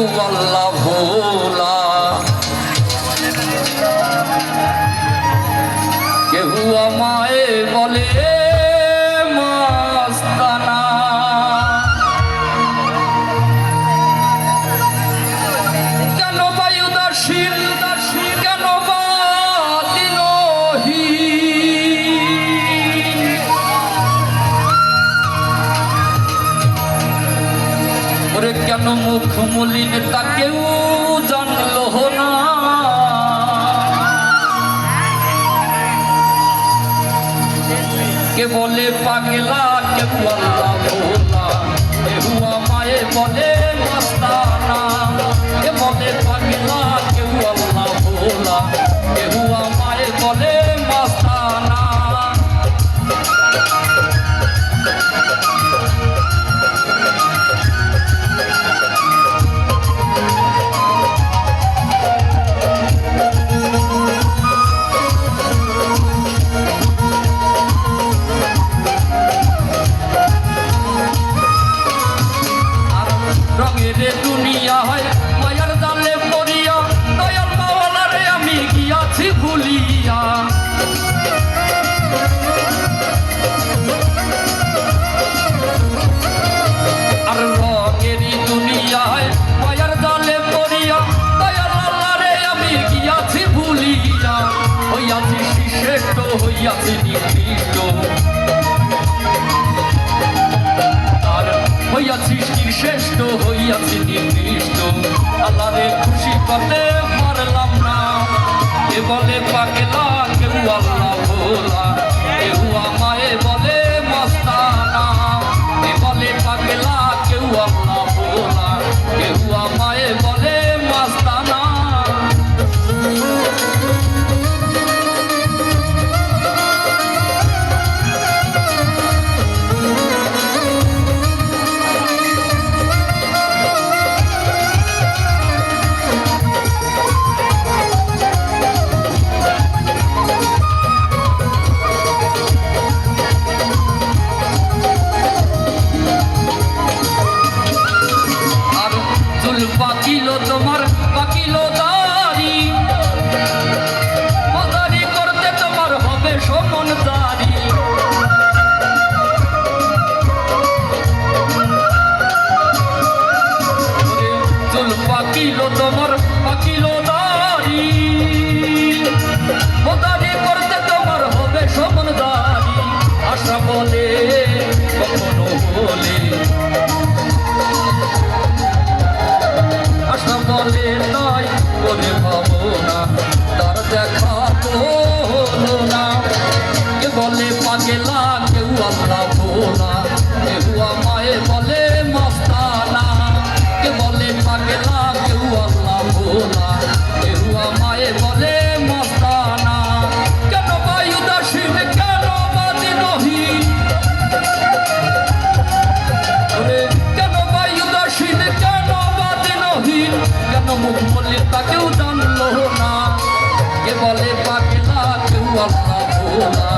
আল্লাহ ভোলা কেহু আমায় মুখ মলিন তা কেউ জানলো না। কে বলে পাগলা, কে বল্লা ভোলা? কে মায়ে বলে মস্তানা হইয়াছি নিকৃষ্ট আর হইয়াছি শ্রেষ্ঠ হইয়াছি নির্দিষ্ট আল্লাহরে খুশি করতে পারলাম না কে বলে পাগলা কেউ আল্লাহ ভোলা কেউ আমায় বলে হলো না। কে বলে পাগেলা, কেউ আল্লাহ ভোলা। কেউ আমায় বলে মস্তানা। কে বলে পাগেলা, কেউ আল্লাহ ভোলা। কেউ আমায় বলে মস্তানা। কেন বায়ু দাসীন কেন বাদি নহি কেন বায়ু দাসীন কেন বাদিনহীন কেন মুখ বললে তাকেও না কে